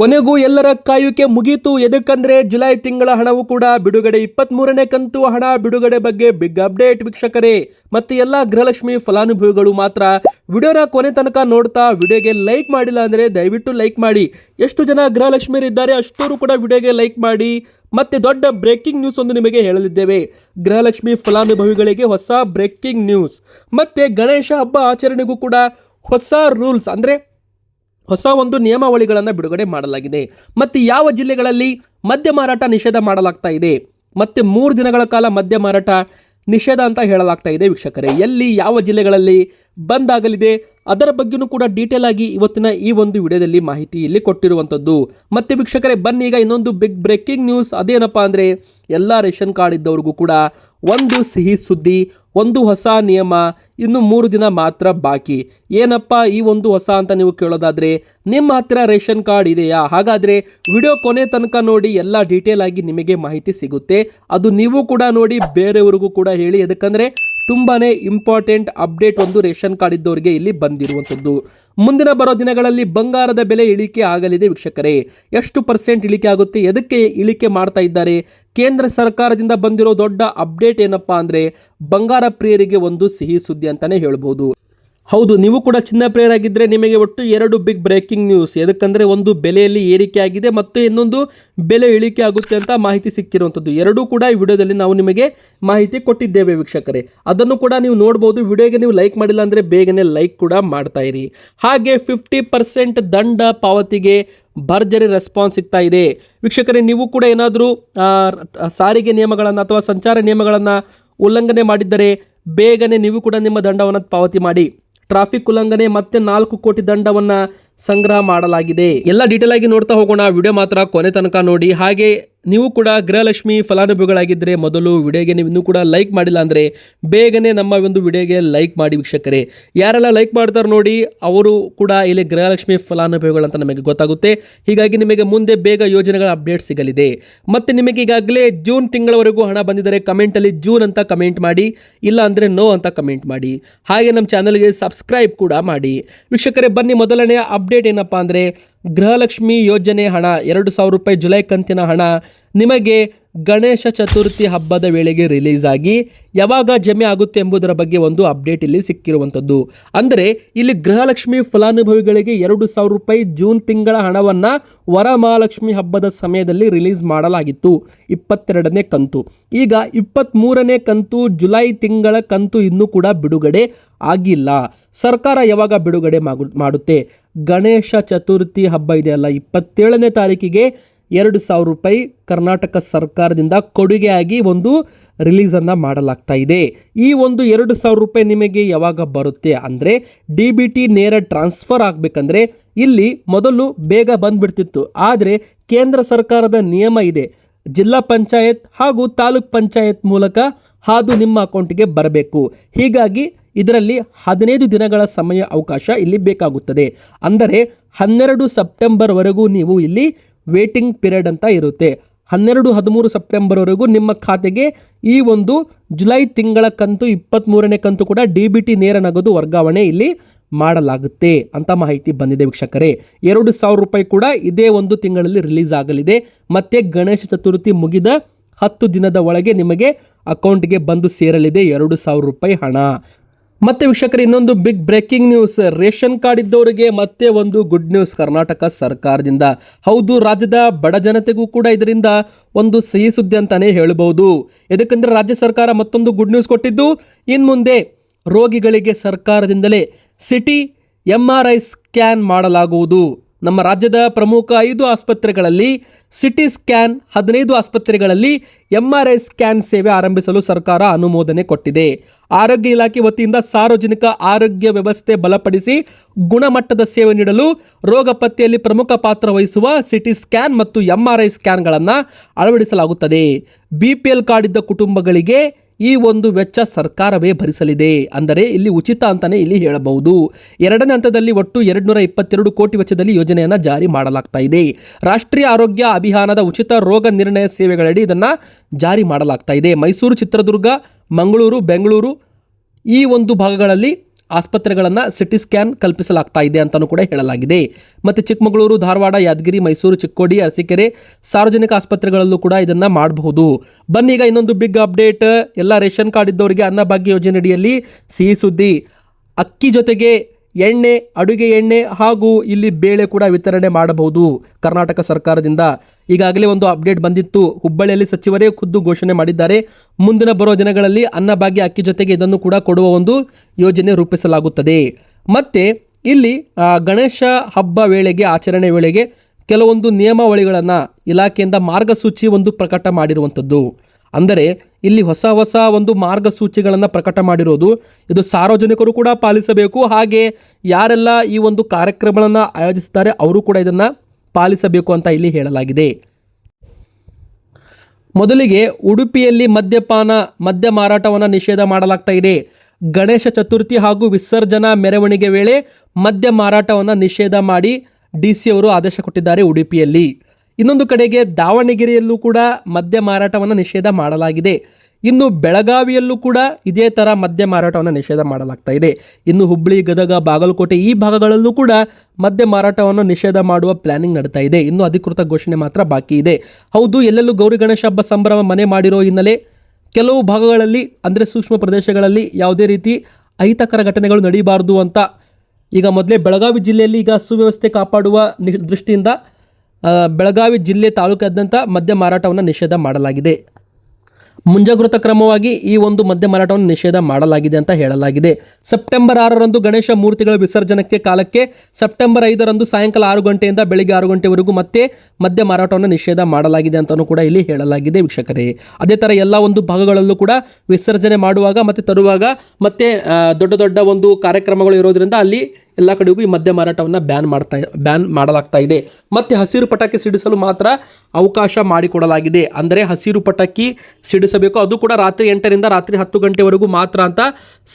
ಕೊನೆಗೂ ಎಲ್ಲರ ಕಾಯುವಿಕೆ ಮುಗೀತು. ಎದಕ್ಕಂದ್ರೆ ಜುಲೈ ತಿಂಗಳ ಹಣವು ಕೂಡ ಬಿಡುಗಡೆ ಇಪ್ಪತ್ತ್ ಮೂರನೇ ಕಂತು ಹಣ ಬಿಡುಗಡೆ ಬಗ್ಗೆ ಬಿಗ್ ಅಪ್ಡೇಟ್ ವೀಕ್ಷಕರೇ. ಮತ್ತೆ ಎಲ್ಲ ಗೃಹಲಕ್ಷ್ಮಿ ಫಲಾನುಭವಿಗಳು ಮಾತ್ರ ವಿಡಿಯೋನ ಕೊನೆ ತನಕ ನೋಡ್ತಾ ವಿಡಿಯೋಗೆ ಲೈಕ್ ಮಾಡಿಲ್ಲ ಅಂದರೆ ದಯವಿಟ್ಟು ಲೈಕ್ ಮಾಡಿ. ಎಷ್ಟು ಜನ ಗೃಹಲಕ್ಷ್ಮಿಯರಿದ್ದಾರೆ ಅಷ್ಟೂರು ಕೂಡ ವಿಡಿಯೋಗೆ ಲೈಕ್ ಮಾಡಿ. ಮತ್ತೆ ದೊಡ್ಡ ಬ್ರೇಕಿಂಗ್ ನ್ಯೂಸ್ ಒಂದು ನಿಮಗೆ ಹೇಳಲಿದ್ದೇವೆ. ಗೃಹಲಕ್ಷ್ಮಿ ಫಲಾನುಭವಿಗಳಿಗೆ ಹೊಸ ಬ್ರೇಕಿಂಗ್ ನ್ಯೂಸ್. ಮತ್ತೆ ಗಣೇಶ ಹಬ್ಬ ಆಚರಣೆಗೂ ಕೂಡ ಹೊಸ ರೂಲ್ಸ್ ಅಂದರೆ ಹೊಸ ಒಂದು ನಿಯಮಾವಳಿಗಳನ್ನು ಬಿಡುಗಡೆ ಮಾಡಲಾಗಿದೆ. ಮತ್ತು ಯಾವ ಜಿಲ್ಲೆಗಳಲ್ಲಿ ಮದ್ಯ ಮಾರಾಟ ನಿಷೇಧ ಮಾಡಲಾಗ್ತಾ ಇದೆ? ಮತ್ತು ಮೂರು ದಿನಗಳ ಕಾಲ ಮದ್ಯ ಮಾರಾಟ ನಿಷೇಧ ಅಂತ ಹೇಳಲಾಗ್ತಾ ಇದೆ ವೀಕ್ಷಕರೇ. ಎಲ್ಲಿ, ಯಾವ ಜಿಲ್ಲೆಗಳಲ್ಲಿ ಬಂದ್ ಆಗಲಿದೆ ಅದರ ಬಗ್ಗೆಯೂ ಕೂಡ ಡೀಟೇಲ್ ಆಗಿ ಇವತ್ತಿನ ಈ ಒಂದು ವಿಡಿಯೋದಲ್ಲಿ ಮಾಹಿತಿ ಇಲ್ಲಿ ಕೊಟ್ಟಿರುವಂಥದ್ದು. ಮತ್ತೆ ವೀಕ್ಷಕರೇ, ಬನ್ನಿ, ಈಗ ಇನ್ನೊಂದು ಬಿಗ್ ಬ್ರೇಕಿಂಗ್ ನ್ಯೂಸ್ ಅದೇನಪ್ಪ ಅಂದರೆ, ಎಲ್ಲ ರೇಷನ್ ಕಾರ್ಡ್ ಇದ್ದವ್ರಿಗೂ ಕೂಡ ಒಂದು ಸಿಹಿ ಸುದ್ದಿ, ಒಂದು ಹೊಸ ನಿಯಮ, ಇನ್ನು ಮೂರು ದಿನ ಮಾತ್ರ ಬಾಕಿ. ಏನಪ್ಪ ಈ ಒಂದು ಹೊಸ ಅಂತ ನೀವು ಕೇಳೋದಾದರೆ, ನಿಮ್ಮ ಹತ್ತಿರ ರೇಷನ್ ಕಾರ್ಡ್ ಇದೆಯಾ? ಹಾಗಾದರೆ ವಿಡಿಯೋ ಕೊನೆ ತನಕ ನೋಡಿ, ಎಲ್ಲ ಡೀಟೇಲ್ ಆಗಿ ನಿಮಗೆ ಮಾಹಿತಿ ಸಿಗುತ್ತೆ. ಅದು ನೀವು ಕೂಡ ನೋಡಿ, ಬೇರೆಯವ್ರಿಗೂ ಕೂಡ ಹೇಳಿ. ಯಾಕಂದ್ರೆ ತುಂಬಾನೇ ಇಂಪಾರ್ಟೆಂಟ್ ಅಪ್ಡೇಟ್ ಒಂದು ರೇಷನ್ ಕಾರ್ಡ್ ಇದ್ದವರಿಗೆ ಇಲ್ಲಿ ಬಂದಿರುವಂಥದ್ದು. ಮುಂದಿನ ಬರೋ ದಿನಗಳಲ್ಲಿ ಬಂಗಾರದ ಬೆಲೆ ಇಳಿಕೆ ಆಗಲಿದೆ ವೀಕ್ಷಕರೇ. ಎಷ್ಟು ಪರ್ಸೆಂಟ್ ಇಳಿಕೆ ಆಗುತ್ತೆ, ಎದಕ್ಕೆ ಇಳಿಕೆ ಮಾಡ್ತಾ ಇದ್ದಾರೆ? ಕೇಂದ್ರ ಸರ್ಕಾರದಿಂದ ಬಂದಿರೋ ದೊಡ್ಡ ಅಪ್ಡೇಟ್ ಏನಪ್ಪಾ ಅಂದ್ರೆ ಬಂಗಾರ ಪ್ರಿಯರಿಗೆ ಒಂದು ಸಿಹಿ ಸುದ್ದಿ ಅಂತಾನೆ ಹೇಳ್ಬೋದು. ಹೌದು, ನೀವು ಕೂಡ ಚಿನ್ನ ಪ್ರೇಯರಾಗಿದ್ದರೆ ನಿಮಗೆ ಒಟ್ಟು ಎರಡು ಬಿಗ್ ಬ್ರೇಕಿಂಗ್ ನ್ಯೂಸ್ ಯಾಕಂದರೆ ಒಂದು ಬೆಲೆಯಲ್ಲಿ ಏರಿಕೆ ಆಗಿದೆ ಮತ್ತು ಇನ್ನೊಂದು ಬೆಲೆ ಇಳಿಕೆ ಆಗುತ್ತೆ ಅಂತ ಮಾಹಿತಿ ಸಿಕ್ಕಿರುವಂಥದ್ದು. ಎರಡೂ ಕೂಡ ಈ ವಿಡಿಯೋದಲ್ಲಿ ನಾವು ನಿಮಗೆ ಮಾಹಿತಿ ಕೊಟ್ಟಿದ್ದೇವೆ ವೀಕ್ಷಕರೇ. ಅದನ್ನು ಕೂಡ ನೀವು ನೋಡ್ಬೋದು. ವಿಡಿಯೋಗೆ ನೀವು ಲೈಕ್ ಮಾಡಿಲ್ಲ ಅಂದರೆ ಬೇಗನೆ ಲೈಕ್ ಕೂಡ ಮಾಡ್ತಾ ಇರಿ. ಹಾಗೆ ಫಿಫ್ಟಿ ಪರ್ಸೆಂಟ್ ದಂಡ ಪಾವತಿಗೆ ಭರ್ಜರಿ ರೆಸ್ಪಾನ್ಸ್ ಸಿಗ್ತಾ ಇದೆ. ವೀಕ್ಷಕರೇ, ನೀವು ಕೂಡ ಏನಾದರೂ ಸಾರಿಗೆ ನಿಯಮಗಳನ್ನು ಅಥವಾ ಸಂಚಾರ ನಿಯಮಗಳನ್ನು ಉಲ್ಲಂಘನೆ ಮಾಡಿದ್ದರೆ ಬೇಗನೆ ನೀವು ಕೂಡ ನಿಮ್ಮ ದಂಡವನ್ನು ಪಾವತಿ ಮಾಡಿ. ಟ್ರಾಫಿಕ್ ಉಲ್ಲಂಘನೆ ಮತ್ತೆ ನಾಲ್ಕು ಕೋಟಿ ದಂಡವನ್ನ ಸಂಗ್ರಹ ಮಾಡಲಾಗಿದೆ. ಎಲ್ಲ ಡೀಟೇಲ್ ಆಗಿ ನೋಡ್ತಾ ಹೋಗೋಣ. ವಿಡಿಯೋ ಮಾತ್ರ ಕೊನೆ ತನಕ ನೋಡಿ. ಹಾಗೆ ನೀವು ಕೂಡ ಗೃಹಲಕ್ಷ್ಮಿ ಫಲಾನುಭವಿಗಳಾಗಿದ್ದರೆ ಮೊದಲು ವಿಡಿಯೋಗೆ ನೀವು ಇನ್ನೂ ಕೂಡ ಲೈಕ್ ಮಾಡಿಲ್ಲ ಅಂದರೆ ಬೇಗನೆ ನಮ್ಮ ಒಂದು ವಿಡಿಯೋಗೆ ಲೈಕ್ ಮಾಡಿ ವೀಕ್ಷಕರೇ. ಯಾರೆಲ್ಲ ಲೈಕ್ ಮಾಡ್ತಾರೆ ನೋಡಿ, ಅವರು ಕೂಡ ಇಲ್ಲಿ ಗೃಹಲಕ್ಷ್ಮಿ ಫಲಾನುಭವಿಗಳಂತ ನಮಗೆ ಗೊತ್ತಾಗುತ್ತೆ. ಹೀಗಾಗಿ ನಿಮಗೆ ಮುಂದೆ ಬೇಗ ಯೋಜನೆಗಳ ಅಪ್ಡೇಟ್ ಸಿಗಲಿದೆ. ಮತ್ತು ನಿಮಗೆ ಈಗಾಗಲೇ ಜೂನ್ ತಿಂಗಳವರೆಗೂ ಹಣ ಬಂದಿದ್ದರೆ ಕಮೆಂಟಲ್ಲಿ ಜೂನ್ ಅಂತ ಕಮೆಂಟ್ ಮಾಡಿ, ಇಲ್ಲ ಅಂದರೆ ನೋ ಅಂತ ಕಮೆಂಟ್ ಮಾಡಿ. ಹಾಗೆ ನಮ್ಮ ಚಾನಲ್ಗೆ ಸಬ್ಸ್ಕ್ರೈಬ್ ಕೂಡ ಮಾಡಿ. ವೀಕ್ಷಕರೇ, ಬನ್ನಿ ಮೊದಲನೆಯ ಅಪ್ಡೇಟ್ ಏನಪ್ಪ ಅಂದರೆ ಗೃಹಲಕ್ಷ್ಮಿ ಯೋಜನೆ ಹಣ ಎರಡು ಸಾವಿರ ರೂಪಾಯಿ ಜುಲೈ ಕಂತಿನ ಹಣ ನಿಮಗೆ ಗಣೇಶ ಚತುರ್ಥಿ ಹಬ್ಬದ ವೇಳೆಗೆ ರಿಲೀಸ್ ಆಗಿ ಯಾವಾಗ ಜಮೆ ಆಗುತ್ತೆ ಎಂಬುದರ ಬಗ್ಗೆ ಒಂದು ಅಪ್ಡೇಟ್ ಇಲ್ಲಿ ಸಿಕ್ಕಿರುವಂಥದ್ದು. ಅಂದರೆ ಇಲ್ಲಿ ಗೃಹಲಕ್ಷ್ಮಿ ಫಲಾನುಭವಿಗಳಿಗೆ ಎರಡು ಸಾವಿರ ರೂಪಾಯಿ ಜೂನ್ ತಿಂಗಳ ಹಣವನ್ನು ವರಮಹಾಲಕ್ಷ್ಮಿ ಹಬ್ಬದ ಸಮಯದಲ್ಲಿ ರಿಲೀಸ್ ಮಾಡಲಾಗಿತ್ತು. ಇಪ್ಪತ್ತೆರಡನೇ ಕಂತು. ಈಗ ಇಪ್ಪತ್ತ್ಮೂರನೇ ಕಂತು ಜುಲೈ ತಿಂಗಳ ಕಂತು ಇನ್ನೂ ಕೂಡ ಬಿಡುಗಡೆ ಆಗಿಲ್ಲ. ಸರ್ಕಾರ ಯಾವಾಗ ಬಿಡುಗಡೆ ಮಾಡುತ್ತೆ? ಗಣೇಶ ಚತುರ್ಥಿ ಹಬ್ಬ ಇದೆಯಲ್ಲ, ಇಪ್ಪತ್ತೇಳನೇ ತಾರೀಕಿಗೆ ಎರಡು ಸಾವಿರ ರೂಪಾಯಿ ಕರ್ನಾಟಕ ಸರ್ಕಾರದಿಂದ ಕೊಡುಗೆಯಾಗಿ ಒಂದು ರಿಲೀಸನ್ನು ಮಾಡಲಾಗ್ತಾ ಇದೆ. ಈ ಒಂದು ಎರಡು ಸಾವಿರ ರೂಪಾಯಿ ನಿಮಗೆ ಯಾವಾಗ ಬರುತ್ತೆ ಅಂದರೆ ಡಿ ಬಿ ಟಿ ನೇರ ಟ್ರಾನ್ಸ್ಫರ್ ಆಗಬೇಕಂದ್ರೆ ಇಲ್ಲಿ ಮೊದಲು ಬೇಗ ಬಂದ್ಬಿಡ್ತಿತ್ತು. ಆದರೆ ಕೇಂದ್ರ ಸರ್ಕಾರದ ನಿಯಮ ಇದೆ. ಜಿಲ್ಲಾ ಪಂಚಾಯತ್ ಹಾಗೂ ತಾಲೂಕ್ ಪಂಚಾಯತ್ ಮೂಲಕ ಹಾದು ನಿಮ್ಮ ಅಕೌಂಟಿಗೆ ಬರಬೇಕು. ಹೀಗಾಗಿ ಇದರಲ್ಲಿ ಹದಿನೈದು ದಿನಗಳ ಸಮಯ ಅವಕಾಶ ಇಲ್ಲಿ ಬೇಕಾಗುತ್ತದೆ. ಅಂದರೆ ಹನ್ನೆರಡು ಸೆಪ್ಟೆಂಬರ್ವರೆಗೂ ನೀವು ಇಲ್ಲಿ ವೇಟಿಂಗ್ ಪೀರಿಯಡ್ ಅಂತ ಇರುತ್ತೆ. ಹನ್ನೆರಡು ಹದಿಮೂರು ಸೆಪ್ಟೆಂಬರ್ವರೆಗೂ ನಿಮ್ಮ ಖಾತೆಗೆ ಈ ಒಂದು ಜುಲೈ ತಿಂಗಳ ಕಂತು ಇಪ್ಪತ್ತ್ಮೂರನೇ ಕಂತು ಕೂಡ ಡಿ ಬಿ ಟಿ ನೇರ ನಗದು ವರ್ಗಾವಣೆ ಇಲ್ಲಿ ಮಾಡಲಾಗುತ್ತೆ ಅಂತ ಮಾಹಿತಿ ಬಂದಿದೆ ವೀಕ್ಷಕರೇ. ಎರಡು ಸಾವಿರ ರೂಪಾಯಿ ಕೂಡ ಇದೇ ಒಂದು ತಿಂಗಳಲ್ಲಿ ರಿಲೀಸ್ ಆಗಲಿದೆ. ಮತ್ತೆ ಗಣೇಶ ಚತುರ್ಥಿ ಮುಗಿದ ಹತ್ತು ದಿನದ ಒಳಗೆ ನಿಮಗೆ ಅಕೌಂಟ್ಗೆ ಬಂದು ಸೇರಲಿದೆ ಎರಡು ಸಾವಿರ ರೂಪಾಯಿ ಹಣ. ಮತ್ತೆ ವೀಕ್ಷಕರು, ಇನ್ನೊಂದು big breaking news ration card ಇದ್ದವರಿಗೆ ಮತ್ತೆ ಒಂದು ಗುಡ್ ನ್ಯೂಸ್ ಕರ್ನಾಟಕ ಸರ್ಕಾರದಿಂದ. ಹೌದು, ರಾಜ್ಯದ ಬಡ ಜನತೆಗೂ ಕೂಡ ಇದರಿಂದ ಒಂದು ಸಹಿ ಸುದ್ದಿ ಅಂತಾನೆ ಹೇಳಬಹುದು ಯಾಕಂದ್ರೆ ರಾಜ್ಯ ಸರ್ಕಾರ ಮತ್ತೊಂದು ಗುಡ್ ನ್ಯೂಸ್ ಕೊಟ್ಟಿದ್ದು, ಇನ್ ಮುಂದೆ ರೋಗಿಗಳಿಗೆ ಸರ್ಕಾರದಿಂದಲೇ CT M R I scan ಮಾಡಲಾಗುವುದು. ನಮ್ಮ ರಾಜ್ಯದ ಪ್ರಮುಖ ಐದು ಆಸ್ಪತ್ರೆಗಳಲ್ಲಿ ಸಿಟಿ ಸ್ಕ್ಯಾನ್, ಹದಿನೈದು ಆಸ್ಪತ್ರೆಗಳಲ್ಲಿ ಎಂ ಆರ್ ಐ ಸ್ಕ್ಯಾನ್ ಸೇವೆ ಆರಂಭಿಸಲು ಸರ್ಕಾರ ಅನುಮೋದನೆ ಕೊಟ್ಟಿದೆ. ಆರೋಗ್ಯ ಇಲಾಖೆ ವತಿಯಿಂದ ಸಾರ್ವಜನಿಕ ಆರೋಗ್ಯ ವ್ಯವಸ್ಥೆ ಬಲಪಡಿಸಿ ಗುಣಮಟ್ಟದ ಸೇವೆ ನೀಡಲು ರೋಗ ಪತ್ತೆಯಲ್ಲಿ ಪ್ರಮುಖ ಪಾತ್ರ ವಹಿಸುವ ಸಿಟಿ ಸ್ಕ್ಯಾನ್ ಮತ್ತು ಎಂ ಆರ್ ಐ ಸ್ಕ್ಯಾನ್ಗಳನ್ನು ಅಳವಡಿಸಲಾಗುತ್ತದೆ. ಬಿ ಪಿ ಎಲ್ ಕಾರ್ಡ್ ಇದ್ದ ಕುಟುಂಬಗಳಿಗೆ ಈ ಒಂದು ವೆಚ್ಚ ಸರ್ಕಾರವೇ ಭರಿಸಲಿದೆ ಅಂದರೆ ಇಲ್ಲಿ ಉಚಿತ ಅಂತಾನೆ ಇಲ್ಲಿ ಹೇಳಬಹುದು. ಎರಡನೇ ಹಂತದಲ್ಲಿ ಒಟ್ಟು ಎರಡ್ನೂರ ಇಪ್ಪತ್ತೆರಡು ಕೋಟಿ ವೆಚ್ಚದಲ್ಲಿ ಯೋಜನೆಯನ್ನು ಜಾರಿ ಮಾಡಲಾಗ್ತಾ ಇದೆ. ರಾಷ್ಟ್ರೀಯ ಆರೋಗ್ಯ ಅಭಿಯಾನದ ಉಚಿತ ರೋಗ ನಿರ್ಣಯ ಸೇವೆಗಳಡಿ ಇದನ್ನು ಜಾರಿ ಮಾಡಲಾಗ್ತಾ ಇದೆ. ಮೈಸೂರು, ಚಿತ್ರದುರ್ಗ, ಮಂಗಳೂರು, ಬೆಂಗಳೂರು ಈ ಒಂದು ಭಾಗಗಳಲ್ಲಿ ಆಸ್ಪತ್ರೆಗಳನ್ನು ಸಿಟಿ ಸ್ಕ್ಯಾನ್ ಕಲ್ಪಿಸಲಾಗ್ತಾ ಇದೆ ಅಂತಲೂ ಕೂಡ ಹೇಳಲಾಗಿದೆ. ಮತ್ತು ಚಿಕ್ಕಮಗಳೂರು, ಧಾರವಾಡ, ಯಾದಗಿರಿ, ಮೈಸೂರು, ಚಿಕ್ಕೋಡಿ, ಅರಸೀಕೆರೆ ಸಾರ್ವಜನಿಕ ಆಸ್ಪತ್ರೆಗಳಲ್ಲೂ ಕೂಡ ಇದನ್ನು ಮಾಡಬಹುದು. ಬನ್ನಿ ಈಗ ಇನ್ನೊಂದು ಬಿಗ್ ಅಪ್ಡೇಟ್ ಎಲ್ಲ ರೇಷನ್ ಕಾರ್ಡ್ ಇದ್ದವರಿಗೆ ಅನ್ನಭಾಗ್ಯ ಯೋಜನೆ ಅಡಿಯಲ್ಲಿ ಸಿಹಿ ಸುದ್ದಿ. ಅಕ್ಕಿ ಜೊತೆಗೆ ಎಣ್ಣೆ, ಅಡುಗೆ ಎಣ್ಣೆ ಹಾಗೂ ಇಲ್ಲಿ ಬೇಳೆ ಕೂಡ ವಿತರಣೆ ಮಾಡಬಹುದು. ಕರ್ನಾಟಕ ಸರ್ಕಾರದಿಂದ ಈಗಾಗಲೇ ಒಂದು ಅಪ್ಡೇಟ್ ಬಂದಿತ್ತು. ಹುಬ್ಬಳ್ಳಿಯಲ್ಲಿ ಸಚಿವರೇ ಖುದ್ದು ಘೋಷಣೆ ಮಾಡಿದ್ದಾರೆ. ಮುಂದಿನ ಬರುವ ದಿನಗಳಲ್ಲಿ ಅನ್ನಭಾಗ್ಯ ಅಕ್ಕಿ ಜೊತೆಗೆ ಇದನ್ನು ಕೂಡ ಕೊಡುವ ಒಂದು ಯೋಜನೆ ರೂಪಿಸಲಾಗುತ್ತದೆ. ಮತ್ತೆ ಇಲ್ಲಿ ಗಣೇಶ ಹಬ್ಬ ವೇಳೆಗೆ, ಆಚರಣೆ ವೇಳೆಗೆ ಕೆಲವೊಂದು ನಿಯಮಾವಳಿಗಳನ್ನು ಇಲಾಖೆಯಿಂದ ಮಾರ್ಗಸೂಚಿ ಒಂದು ಪ್ರಕಟ ಮಾಡಿರುವಂಥದ್ದು. ಅಂದರೆ ಇಲ್ಲಿ ಹೊಸ ಹೊಸ ಒಂದು ಮಾರ್ಗಸೂಚಿಗಳನ್ನು ಪ್ರಕಟ ಮಾಡಿರೋದು. ಇದು ಸಾರ್ವಜನಿಕರು ಕೂಡ ಪಾಲಿಸಬೇಕು. ಹಾಗೆ ಯಾರೆಲ್ಲ ಈ ಒಂದು ಕಾರ್ಯಕ್ರಮಗಳನ್ನು ಆಯೋಜಿಸ್ತಾರೆ, ಅವರು ಕೂಡ ಇದನ್ನು ಪಾಲಿಸಬೇಕು ಅಂತ ಇಲ್ಲಿ ಹೇಳಲಾಗಿದೆ. ಮೊದಲಿಗೆ ಉಡುಪಿಯಲ್ಲಿ ಮದ್ಯಪಾನ, ಮದ್ಯ ಮಾರಾಟವನ್ನು ನಿಷೇಧ ಮಾಡಲಾಗ್ತಾ ಇದೆ. ಗಣೇಶ ಚತುರ್ಥಿ ಹಾಗೂ ವಿಸರ್ಜನಾ ಮೆರವಣಿಗೆ ವೇಳೆ ಮದ್ಯ ಮಾರಾಟವನ್ನು ನಿಷೇಧ ಮಾಡಿ ಡಿ ಸಿ ಅವರು ಆದೇಶ ಕೊಟ್ಟಿದ್ದಾರೆ ಉಡುಪಿಯಲ್ಲಿ. ಇನ್ನೊಂದು ಕಡೆಗೆ ದಾವಣಗೆರೆಯಲ್ಲೂ ಕೂಡ ಮದ್ಯ ಮಾರಾಟವನ್ನು ನಿಷೇಧ ಮಾಡಲಾಗಿದೆ. ಇನ್ನು ಬೆಳಗಾವಿಯಲ್ಲೂ ಕೂಡ ಇದೇ ಥರ ಮದ್ಯ ಮಾರಾಟವನ್ನು ನಿಷೇಧ ಮಾಡಲಾಗ್ತಾ ಇದೆ. ಇನ್ನು ಹುಬ್ಬಳ್ಳಿ ಗದಗ, ಬಾಗಲಕೋಟೆ ಈ ಭಾಗಗಳಲ್ಲೂ ಕೂಡ ಮದ್ಯ ಮಾರಾಟವನ್ನು ನಿಷೇಧ ಮಾಡುವ ಪ್ಲಾನಿಂಗ್ ನಡೀತಾ ಇದೆ. ಇನ್ನು ಅಧಿಕೃತ ಘೋಷಣೆ ಮಾತ್ರ ಬಾಕಿ ಇದೆ. ಹೌದು, ಎಲ್ಲೆಲ್ಲೂ ಗೌರಿ ಗಣೇಶ ಹಬ್ಬ ಸಂಭ್ರಮ ಮನೆ ಮಾಡಿರೋ ಹಿನ್ನೆಲೆ ಕೆಲವು ಭಾಗಗಳಲ್ಲಿ, ಅಂದರೆ ಸೂಕ್ಷ್ಮ ಪ್ರದೇಶಗಳಲ್ಲಿ ಯಾವುದೇ ರೀತಿ ಅಹಿತಕರ ಘಟನೆಗಳು ನಡೀಬಾರ್ದು ಅಂತ ಈಗ ಮೊದಲೇ ಬೆಳಗಾವಿ ಜಿಲ್ಲೆಯಲ್ಲಿ ಈಗ ಸುವ್ಯವಸ್ಥೆ ಕಾಪಾಡುವ ದೃಷ್ಟಿಯಿಂದ ಬೆಳಗಾವಿ ಜಿಲ್ಲೆ ತಾಲೂಕಾದ್ಯಂತ ಮದ್ಯ ಮಾರಾಟವನ್ನು ನಿಷೇಧ ಮಾಡಲಾಗಿದೆ. ಮುಂಜಾಗ್ರತಾ ಕ್ರಮವಾಗಿ ಈ ಒಂದು ಮದ್ಯ ಮಾರಾಟವನ್ನು ನಿಷೇಧ ಮಾಡಲಾಗಿದೆ ಅಂತ ಹೇಳಲಾಗಿದೆ. ಸೆಪ್ಟೆಂಬರ್ ಆರರಂದು ಗಣೇಶ ಮೂರ್ತಿಗಳ ವಿಸರ್ಜನಕ್ಕೆ ಕಾಲಕ್ಕೆ ಸೆಪ್ಟೆಂಬರ್ ಐದರಂದು ಸಾಯಂಕಾಲ ಆರು ಗಂಟೆಯಿಂದ ಬೆಳಿಗ್ಗೆ ಆರು ಗಂಟೆವರೆಗೂ ಮತ್ತೆ ಮದ್ಯ ಮಾರಾಟವನ್ನು ನಿಷೇಧ ಮಾಡಲಾಗಿದೆ ಅಂತಲೂ ಕೂಡ ಇಲ್ಲಿ ಹೇಳಲಾಗಿದೆ ವೀಕ್ಷಕರೇ. ಅದೇ ಥರ ಎಲ್ಲ ಒಂದು ಭಾಗಗಳಲ್ಲೂ ಕೂಡ ವಿಸರ್ಜನೆ ಮಾಡುವಾಗ ಮತ್ತು ತರುವಾಗ ಮತ್ತೆ ದೊಡ್ಡ ದೊಡ್ಡ ಒಂದು ಕಾರ್ಯಕ್ರಮಗಳು ಇರೋದ್ರಿಂದ ಅಲ್ಲಿ ಎಲ್ಲ ಕಡೆಗೂ ಈ ಮದ್ಯ ಮಾರಾಟವನ್ನು ಬ್ಯಾನ್ ಮಾಡ್ತಾ, ಬ್ಯಾನ್ ಮಾಡಲಾಗ್ತಾ ಇದೆ. ಮತ್ತೆ ಹಸಿರು ಪಟಾಕಿ ಸಿಡಿಸಲು ಮಾತ್ರ ಅವಕಾಶ ಮಾಡಿಕೊಡಲಾಗಿದೆ. ಅಂದರೆ ಹಸಿರು ಪಟಾಕಿ ಸಿಡಿಸಬೇಕು ಅದು ಕೂಡ ರಾತ್ರಿ ಎಂಟರಿಂದ ರಾತ್ರಿ ಹತ್ತು ಗಂಟೆವರೆಗೂ ಮಾತ್ರ ಅಂತ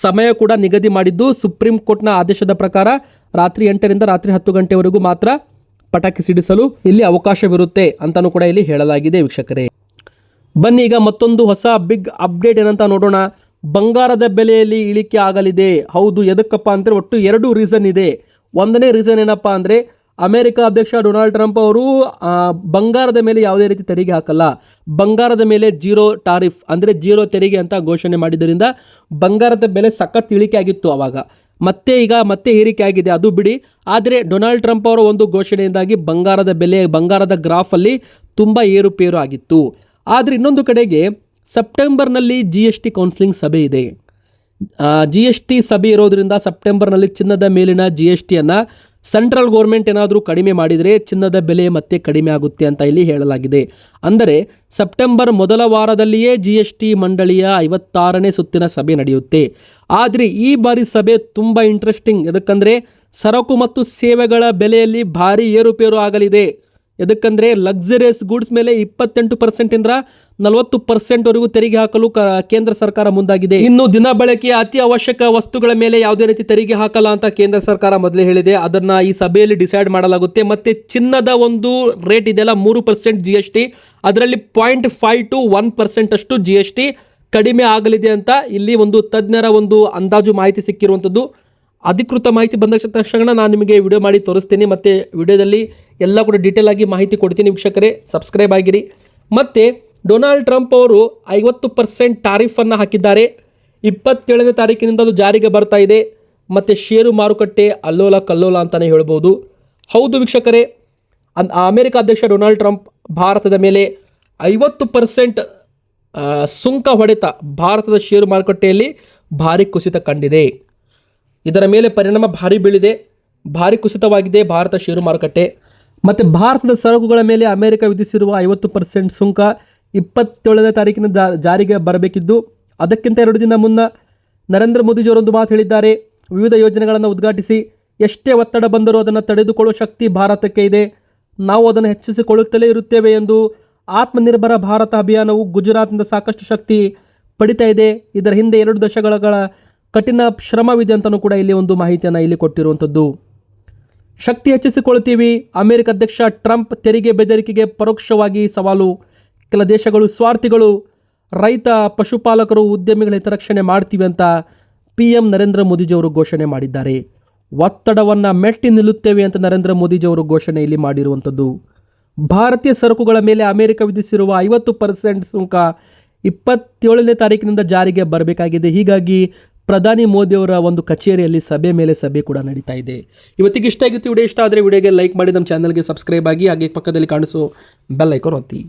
ಸಮಯ ಕೂಡ ನಿಗದಿ ಮಾಡಿದ್ದು. ಸುಪ್ರೀಂ ಕೋರ್ಟ್ನ ಆದೇಶದ ಪ್ರಕಾರ ರಾತ್ರಿ ಎಂಟರಿಂದ ರಾತ್ರಿ ಹತ್ತು ಗಂಟೆವರೆಗೂ ಮಾತ್ರ ಪಟಾಕಿ ಸಿಡಿಸಲು ಇಲ್ಲಿ ಅವಕಾಶವಿರುತ್ತೆ ಅಂತಲೂ ಕೂಡ ಇಲ್ಲಿ ಹೇಳಲಾಗಿದೆ ವೀಕ್ಷಕರೇ. ಬನ್ನಿ ಈಗ ಮತ್ತೊಂದು ಹೊಸ ಬಿಗ್ ಅಪ್ಡೇಟ್ ಏನಂತ ನೋಡೋಣ. ಬಂಗಾರದ ಬೆಲೆಯಲ್ಲಿ ಇಳಿಕೆ ಆಗಲಿದೆ. ಹೌದು, ಎದಕ್ಕಪ್ಪ ಅಂದರೆ ಒಟ್ಟು ಎರಡು ರೀಸನ್ ಇದೆ. ಒಂದನೇ ರೀಸನ್ ಏನಪ್ಪ ಅಂದರೆ ಅಮೆರಿಕ ಅಧ್ಯಕ್ಷ ಡೊನಾಲ್ಡ್ ಟ್ರಂಪ್ ಅವರು ಬಂಗಾರದ ಮೇಲೆ ಯಾವುದೇ ರೀತಿ ತೆರಿಗೆ ಹಾಕಲ್ಲ. ಬಂಗಾರದ ಮೇಲೆ ಜೀರೋ ಟಾರಿಫ್, ಅಂದರೆ ಜೀರೋ ತೆರಿಗೆ ಅಂತ ಘೋಷಣೆ ಮಾಡಿದ್ದರಿಂದ ಬಂಗಾರದ ಬೆಲೆ ಸಖತ್ ಇಳಿಕೆ ಆಗಿತ್ತು ಆವಾಗ ಮತ್ತೆ ಈಗ ಮತ್ತೆ ಏರಿಕೆ ಆಗಿದೆ, ಅದು ಬಿಡಿ. ಆದರೆ ಡೊನಾಲ್ಡ್ ಟ್ರಂಪ್ ಅವರ ಒಂದು ಘೋಷಣೆಯಿಂದಾಗಿ ಬಂಗಾರದ ಬೆಲೆ, ಬಂಗಾರದ ಗ್ರಾಫಲ್ಲಿ ತುಂಬ ಏರುಪೇರು ಆಗಿತ್ತು. ಆದರೆ ಇನ್ನೊಂದು ಕಡೆಗೆ ಸೆಪ್ಟೆಂಬರ್ನಲ್ಲಿ ಜಿ ಎಸ್ ಟಿ ಕೌನ್ಸಿಲಿಂಗ್ ಸಭೆ ಇದೆ. ಜಿ ಎಸ್ ಟಿ ಸಭೆ ಇರೋದ್ರಿಂದ ಸೆಪ್ಟೆಂಬರ್ನಲ್ಲಿ ಚಿನ್ನದ ಮೇಲಿನ ಜಿ ಎಸ್ ಟಿಯನ್ನು ಸೆಂಟ್ರಲ್ ಗೌರ್ಮೆಂಟ್ ಏನಾದರೂ ಕಡಿಮೆ ಮಾಡಿದರೆ ಚಿನ್ನದ ಬೆಲೆ ಮತ್ತೆ ಕಡಿಮೆ ಆಗುತ್ತೆ ಅಂತ ಇಲ್ಲಿ ಹೇಳಲಾಗಿದೆ. ಅಂದರೆ ಸೆಪ್ಟೆಂಬರ್ ಮೊದಲ ವಾರದಲ್ಲಿಯೇ ಜಿ ಎಸ್ ಟಿ ಮಂಡಳಿಯ ಐವತ್ತಾರನೇ ಸುತ್ತಿನ ಸಭೆ ನಡೆಯುತ್ತೆ. ಆದರೆ ಈ ಬಾರಿ ಸಭೆ ತುಂಬ ಇಂಟ್ರೆಸ್ಟಿಂಗ್ ಯಾಕಂದರೆ ಸರಕು ಮತ್ತು ಸೇವೆಗಳ ಬೆಲೆಯಲ್ಲಿ ಭಾರಿ ಏರುಪೇರು ಆಗಲಿದೆ. ಎದಕ್ಕಂದ್ರೆ ಲಕ್ಸರಿಯಸ್ ಗೂಡ್ಸ್ ಮೇಲೆ ಇಪ್ಪತ್ತೆಂಟು ಪರ್ಸೆಂಟಿಂದ ನಲವತ್ತು ಪರ್ಸೆಂಟ್ವರೆಗೂ ತೆರಿಗೆ ಹಾಕಲು ಕೇಂದ್ರ ಸರ್ಕಾರ ಮುಂದಾಗಿದೆ. ಇನ್ನು ದಿನ ಬಳಕೆಯ ಅತಿ ಅವಶ್ಯಕ ವಸ್ತುಗಳ ಮೇಲೆ ಯಾವುದೇ ರೀತಿ ತೆರಿಗೆ ಹಾಕಲ್ಲ ಅಂತ ಕೇಂದ್ರ ಸರ್ಕಾರ ಮೊದಲೇ ಹೇಳಿದೆ. ಅದನ್ನ ಈ ಸಭೆಯಲ್ಲಿ ಡಿಸೈಡ್ ಮಾಡಲಾಗುತ್ತೆ. ಮತ್ತೆ ಚಿನ್ನದ ಒಂದು ರೇಟ್ ಇದೆಯಲ್ಲ, ಮೂರು ಪರ್ಸೆಂಟ್ ಜಿ ಎಸ್ ಟಿ ಅದರಲ್ಲಿ point five to one percent ಅಷ್ಟು ಜಿ ಎಸ್ ಟಿ ಕಡಿಮೆ ಆಗಲಿದೆ ಅಂತ ಇಲ್ಲಿ ಒಂದು ತಜ್ಞರ ಒಂದು ಅಂದಾಜು ಮಾಹಿತಿ ಸಿಕ್ಕಿರುವಂಥದ್ದು ಅಧಿಕೃತ ಮಾಹಿತಿ ಬಂದ ತಕ್ಷಣ ನಾನು ನಿಮಗೆ ವಿಡಿಯೋ ಮಾಡಿ ತೋರಿಸ್ತೀನಿ. ಮತ್ತು ವಿಡಿಯೋದಲ್ಲಿ ಎಲ್ಲ ಕೂಡ ಡೀಟೇಲ್ ಆಗಿ ಮಾಹಿತಿ ಕೊಡ್ತೀನಿ ವೀಕ್ಷಕರೇ. ಸಬ್ಸ್ಕ್ರೈಬ್ ಆಗಿರಿ. ಮತ್ತು ಡೊನಾಲ್ಡ್ ಟ್ರಂಪ್ ಅವರು ಐವತ್ತು ಪರ್ಸೆಂಟ್ ಟಾರಿಫನ್ನು ಹಾಕಿದ್ದಾರೆ. ಇಪ್ಪತ್ತೇಳನೇ ತಾರೀಕಿನಿಂದ ಅದು ಜಾರಿಗೆ ಬರ್ತಾ ಇದೆ. ಮತ್ತು ಷೇರು ಮಾರುಕಟ್ಟೆ ಅಲ್ಲೋಲ ಕಲ್ಲೋಲ ಅಂತಲೇ ಹೇಳ್ಬೋದು. ಹೌದು ವೀಕ್ಷಕರೇ. ಅನ್ ಅಮೆರಿಕ ಅಧ್ಯಕ್ಷ ಡೊನಾಲ್ಡ್ ಟ್ರಂಪ್ ಭಾರತದ ಮೇಲೆ ಐವತ್ತು ಪರ್ಸೆಂಟ್ ಸುಂಕ ಹೊಡೆತ ಭಾರತದ ಷೇರು ಮಾರುಕಟ್ಟೆಯಲ್ಲಿ ಭಾರಿ ಕುಸಿತ ಕಂಡಿದೆ. ಇದರ ಮೇಲೆ ಪರಿಣಾಮ ಭಾರಿ ಬೀಳಿದೆ, ಭಾರಿ ಕುಸಿತವಾಗಿದೆ ಭಾರತ ಷೇರು ಮಾರುಕಟ್ಟೆ. ಮತ್ತು ಭಾರತದ ಸರಕುಗಳ ಮೇಲೆ ಅಮೆರಿಕ ವಿಧಿಸಿರುವ ಐವತ್ತು ಪರ್ಸೆಂಟ್ ಸುಂಕ ಇಪ್ಪತ್ತೇಳನೇ ತಾರೀಕಿನ ಜಾರಿಗೆ ಬರಬೇಕಿದ್ದು, ಅದಕ್ಕಿಂತ ಎರಡು ದಿನ ಮುನ್ನ ನರೇಂದ್ರ ಮೋದಿಜಿಯವರೊಂದು ಮಾತು ಹೇಳಿದ್ದಾರೆ. ವಿವಿಧ ಯೋಜನೆಗಳನ್ನು ಉದ್ಘಾಟಿಸಿ ಎಷ್ಟೇ ಒತ್ತಡ ಬಂದರೂ ಅದನ್ನು ತಡೆದುಕೊಳ್ಳುವ ಶಕ್ತಿ ಭಾರತಕ್ಕೆ ಇದೆ. ನಾವು ಅದನ್ನು ಹೆಚ್ಚಿಸಿಕೊಳ್ಳುತ್ತಲೇ ಇರುತ್ತೇವೆ ಎಂದು ಆತ್ಮನಿರ್ಭರ ಭಾರತ ಅಭಿಯಾನವು ಗುಜರಾತ್ನಿಂದ ಸಾಕಷ್ಟು ಶಕ್ತಿ ಪಡಿತಾ ಇದೆ. ಇದರ ಹಿಂದೆ ಎರಡು ದಶಕಗಳ ಕಠಿಣ ಶ್ರಮವಿದೆ ಅಂತಲೂ ಕೂಡ ಇಲ್ಲಿ ಒಂದು ಮಾಹಿತಿಯನ್ನು ಇಲ್ಲಿ ಕೊಟ್ಟಿರುವಂಥದ್ದು. ಶಕ್ತಿ ಹೆಚ್ಚಿಸಿಕೊಳ್ತೀವಿ ಅಮೆರಿಕ ಅಧ್ಯಕ್ಷ ಟ್ರಂಪ್ ತೆರಿಗೆ ಬೆದರಿಕೆಗೆ ಪರೋಕ್ಷವಾಗಿ ಸವಾಲು. ಕೆಲ ದೇಶಗಳು ಸ್ವಾರ್ಥಿಗಳು. ರೈತ, ಪಶುಪಾಲಕರು ಉದ್ಯಮಿಗಳ ಹಿತರಕ್ಷಣೆ ಮಾಡ್ತೀವಿ ಅಂತ ಪಿ ಎಂ ನರೇಂದ್ರ ಮೋದಿಜಿಯವರು ಘೋಷಣೆ ಮಾಡಿದ್ದಾರೆ. ಒತ್ತಡವನ್ನು ಮೆಟ್ಟಿ ನಿಲ್ಲುತ್ತೇವೆ ಅಂತ ನರೇಂದ್ರ ಮೋದಿಜಿಯವರು ಘೋಷಣೆ ಇಲ್ಲಿ ಮಾಡಿರುವಂಥದ್ದು. ಭಾರತೀಯ ಸರಕುಗಳ ಮೇಲೆ ಅಮೆರಿಕ ವಿಧಿಸಿರುವ ಐವತ್ತು ಪರ್ಸೆಂಟ್ ಸುಂಕ ಇಪ್ಪತ್ತೇಳನೇ ತಾರೀಕಿನಿಂದ ಜಾರಿಗೆ ಬರಬೇಕಾಗಿದೆ. ಹೀಗಾಗಿ ಪ್ರಧಾನಿ ಮೋದಿಯವರ ಒಂದು ಕಚೇರಿಯಲ್ಲಿ ಸಭೆ ಮೇಲೆ ಸಭೆ ಕೂಡ ನಡೀತಾ ಇದೆ. ಇವತ್ತಿಗೆ ಇಷ್ಟ ಆಗಿತ್ತು ವಿಡಿಯೋ ಇಷ್ಟ ಆದರೆ ವಿಡಿಯೋಗೆ ಲೈಕ್ ಮಾಡಿ, ನಮ್ಮ ಚಾನಲ್ಗೆ ಸಬ್ಸ್ಕ್ರೈಬ್ ಆಗಿ ಹಾಗೆ ಪಕ್ಕದಲ್ಲಿ ಕಾಣಿಸೋ ಬೆಲ್ ಐಕಾನ್ ಒತ್ತಿ.